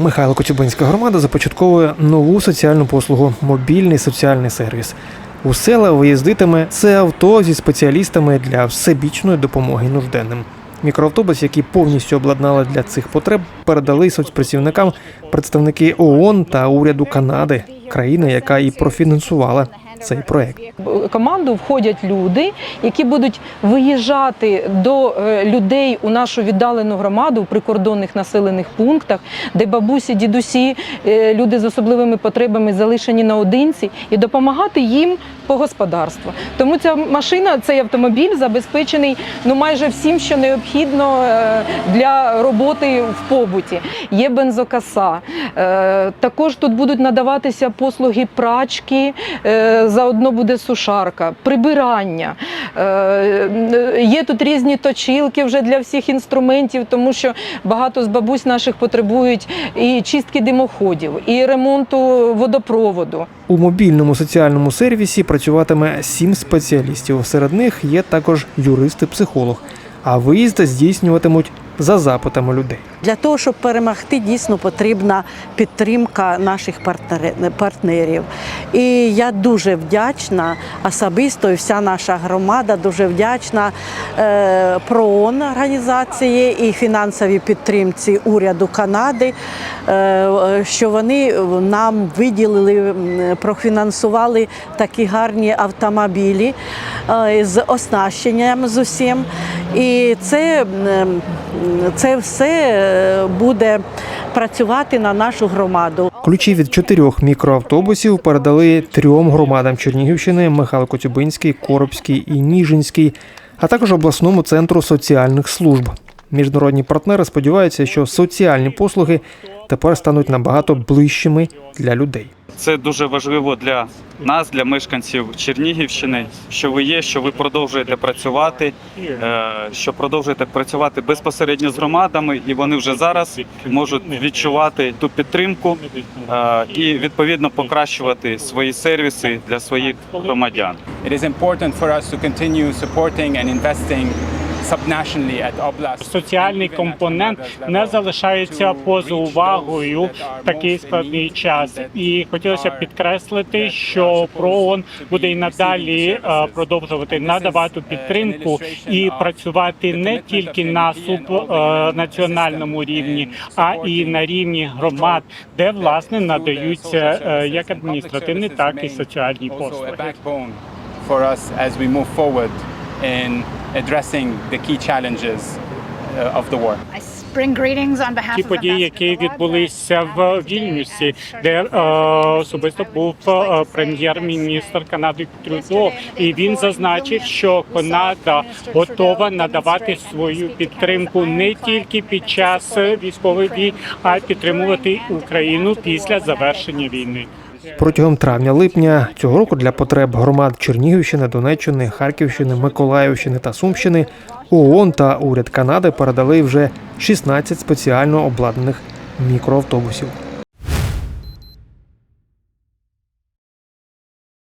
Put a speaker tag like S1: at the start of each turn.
S1: Михайло Коцюбинська громада започатковує нову соціальну послугу мобільний соціальний сервіс. У села виїздитиме це авто зі спеціалістами для всебічної допомоги нужденним. Мікроавтобус, який повністю обладнали для цих потреб, передали соцпрацівникам представники ООН та уряду Канади, країни, яка і профінансувала цей проект.
S2: В команду входять люди, які будуть виїжджати до е, людей у нашу віддалену громаду в прикордонних населених пунктах, де бабусі, дідусі, е, люди з особливими потребами залишені наодинці, і допомагати їм по господарству. Тому ця машина, цей автомобіль забезпечений ну майже всім, що необхідно е, для роботи в побуті. Є бензокоса. Е, Також тут будуть надаватися послуги прачки. Е, Заодно буде сушарка, прибирання. Е, Є тут різні точилки вже для всіх інструментів, тому що багато з бабусь наших потребують і чистки димоходів, і ремонту водопроводу.
S1: У мобільному соціальному сервісі працюватиме сім спеціалістів. Серед них є також юрист-психолог. А виїзди здійснюватимуть за запитами людей.
S3: Для того, щоб перемогти, дійсно потрібна підтримка наших партнерів. І я дуже вдячна особисто і вся наша громада дуже вдячна е, ПРООН організації і фінансовій підтримці уряду Канади, е, що вони нам виділили, профінансували такі гарні автомобілі е, з оснащенням з усім. І це, це все е, буде працювати на нашу громаду.
S1: Ключі від чотирьох мікроавтобусів передали трьом громадам Чернігівщини Михайло Коцюбинський, Коробський і Ніжинський, а також обласному центру соціальних служб. Міжнародні партнери сподіваються, що соціальні послуги тепер стануть набагато ближчими для людей.
S4: Це дуже важливо для нас, для мешканців Чернігівщини, що ви є, що ви продовжуєте працювати, е, що продовжуєте працювати безпосередньо з громадами, і вони вже зараз можуть відчувати ту підтримку е, і відповідно покращувати свої сервіси для своїх громадян.
S5: It is important for us to continue supporting and investing.
S6: Соціальний компонент не залишається поза увагою в такий складний час. І хотілося б підкреслити, що ПРООН буде і надалі е, продовжувати надавати підтримку і працювати не тільки на субнаціональному рівні, а і на рівні громад, де власне надаються е, як адміністративні, так і соціальні послуги.
S5: Addressing the key challenges uh, of the war.
S7: Spring greetings on behalf
S6: Ті події, які відбулися в Вільнюсі, де е, особисто був е, прем'єр-міністр Канади Трюдо, і він зазначив, що Канада готова надавати свою підтримку не тільки під час військових дій, а й підтримувати Україну після завершення війни.
S1: Протягом травня-липня цього року для потреб громад Чернігівщини, Донеччини, Харківщини, Миколаївщини та Сумщини ООН та уряд Канади передали вже 16 спеціально обладнаних мікроавтобусів.